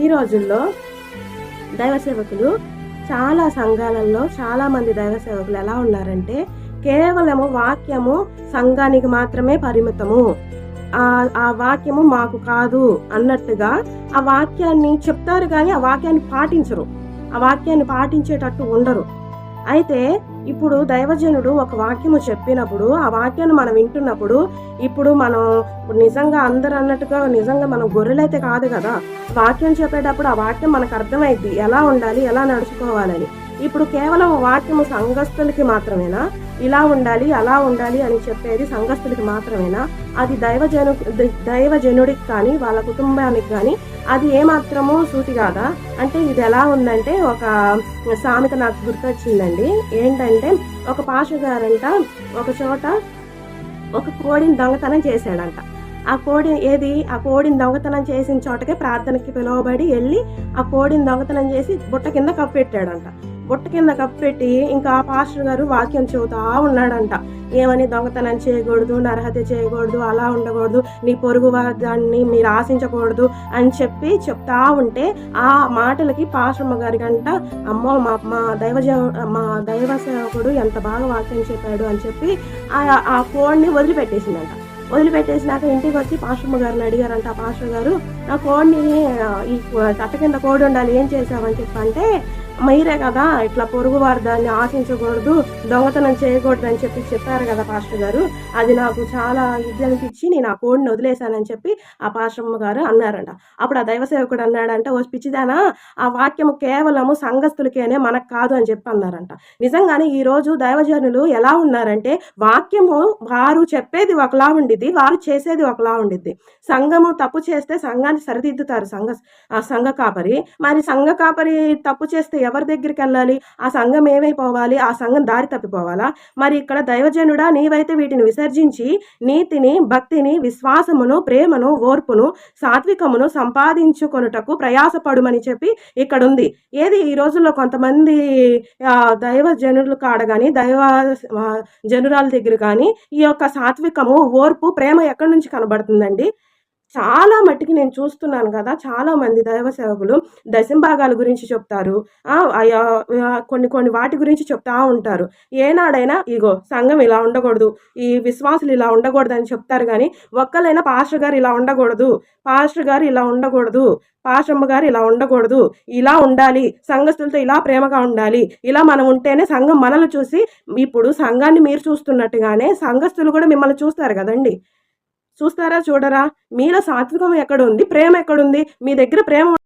ఈ రోజుల్లో దైవ సేవకులు చాలా సంఘాలలో చాలా మంది దైవ సేవకులు ఎలా ఉన్నారంటే కేవలము వాక్యము సంఘానికి మాత్రమే పరిమితము. ఆ ఆ వాక్యము మాకు కాదు అన్నట్టుగా ఆ వాక్యాన్ని చెప్తారు కానీ ఆ వాక్యాన్ని పాటించరు. ఆ వాక్యాన్ని పాటించేటట్టు ఉండరు. అయితే ఇప్పుడు దైవజనుడు ఒక వాక్యము చెప్పినప్పుడు ఆ వాక్యాన్ని మనం వింటున్నప్పుడు ఇప్పుడు మనం నిజంగా అందరు అన్నట్టుగా నిజంగా మనం గొర్రెలైతే కాదు కదా వాక్యం చెప్పేటప్పుడు ఆ వాక్యం మనకు అర్థమైద్ది. ఎలా ఉండాలి? ఎలా నడుచుకోవాలని. ఇప్పుడు కేవలం వాక్యము సంఘస్థులకి మాత్రమేనా? ఇలా ఉండాలి అలా ఉండాలి అని చెప్పేది సంఘస్థులకి మాత్రమేనా? అది దైవజను దైవజనుడికి కానీ వాళ్ళ కుటుంబానికి కానీ అది ఏమాత్రమో సూటి కాదా? అంటే ఇది ఎలా ఉందంటే ఒక సామెత నాకు గుర్తొచ్చిందండి. ఏంటంటే ఒక పాష గారంట ఒక చోట ఒక కోడిని దొంగతనం చేశాడంట. ఆ కోడి ఏది? ఆ కోడిని దొంగతనం చేసిన చోటకే ప్రార్థనకి పిలువబడి వెళ్ళి ఆ కోడిని దొంగతనం చేసి బుట్ట కింద కప్పెట్టాడంట. బుట్ట కింద కప్పెట్టి ఇంకా ఆ పాస్టర్ గారు వాక్యం చెబుతా ఉన్నాడంట. ఏమని దొంగతనం చేయకూడదు నరహత్య చేయకూడదు అలా ఉండకూడదు నీ పొరుగు దాన్ని మీరు ఆశించకూడదు అని చెప్పి చెప్తా ఉంటే ఆ మాటలకి పాశ్రమ గారి గంట అమ్మో మా మా దైవజ మా దైవ సేవకుడు ఎంత బాగా వాక్యం చెప్పాడు అని చెప్పి ఆ ఆ వదిలిపెట్టేసిందంట. వదిలిపెట్టేసినాక ఇంటికి వచ్చి పాశ్రమ గారిని అడిగారంట. ఆ గారు నా కోడిని ఈ తట్ట కింద కోడి ఉండాలి ఏం చేసావని చెప్పంటే మీరే కదా ఇట్లా పొరుగు వారు దాన్ని ఆశించకూడదు దొంగతనం చేయకూడదు అని చెప్పి చెప్పారు కదా పాస్టర్ గారు. అది నాకు చాలా ఇది అనిపించి నేను ఆ కోడిని వదిలేశానని చెప్పి ఆ పాశ్రమ గారు అన్నారంట. అప్పుడు ఆ దైవ సేవకుడు అన్నాడంటే ఓ పిచ్చిదానా ఆ వాక్యము కేవలము సంఘస్థులకేనే మనకు కాదు అని చెప్పి అన్నారంట. నిజంగానే ఈరోజు దైవజనులు ఎలా ఉన్నారంటే వాక్యము వారు చెప్పేది ఒకలా ఉండిద్ది వారు చేసేది ఒకలా ఉండిద్ది. సంఘము తప్పు చేస్తే సంఘాన్ని సరిదిద్దుతారు సంఘ ఆ సంఘ కాపరి. మరి సంఘ కాపరి తప్పు చేస్తే ఎవరి దగ్గరికి వెళ్ళాలి? ఆ సంఘం ఏమైపోవాలి? ఆ సంఘం దారి తప్పిపోవాలా? మరి ఇక్కడ దైవజనుడా నీవైతే వీటిని విసర్జించి నీతిని భక్తిని విశ్వాసమును ప్రేమను ఓర్పును సాత్వికమును సంపాదించుకొనుటకు ప్రయాసపడుమని చెప్పి ఇక్కడ ఉంది ఏది ఈ రోజుల్లో కొంతమంది దైవజనులు దైవ కాడ కానీ దైవ జనురాల దగ్గర కానీ ఈ యొక్క సాత్వికము ఓర్పు ప్రేమ ఎక్కడి నుంచి కనబడుతుందండి? చాలా మట్టికి నేను చూస్తున్నాను కదా చాలా మంది దైవ సేవకులు దశంభాగాల గురించి చెప్తారు. అయ్యా, కొన్ని కొన్ని వాటి గురించి చెప్తా ఉంటారు. ఏనాడైనా ఇగో సంఘం ఇలా ఉండకూడదు ఈ విశ్వాసులు ఇలా ఉండకూడదు అని చెప్తారు కానీ ఒక్కలైనా పాస్టర్ గారు ఇలా ఉండకూడదు పాస్టర్ గారు ఇలా ఉండకూడదు పాషమ్మ గారు ఇలా ఉండకూడదు ఇలా ఉండాలి సంఘస్థులతో ఇలా ప్రేమగా ఉండాలి ఇలా మనం ఉంటేనే సంఘం మనల్ని చూసి ఇప్పుడు సంఘాన్ని మీరు చూస్తున్నట్టుగానే సంఘస్థులు కూడా మిమ్మల్ని చూస్తారు కదండి. చూస్తారా చూడరా? మీలో సాత్వికం ఎక్కడుంది? ప్రేమ ఎక్కడుంది? మీ దగ్గర ప్రేమ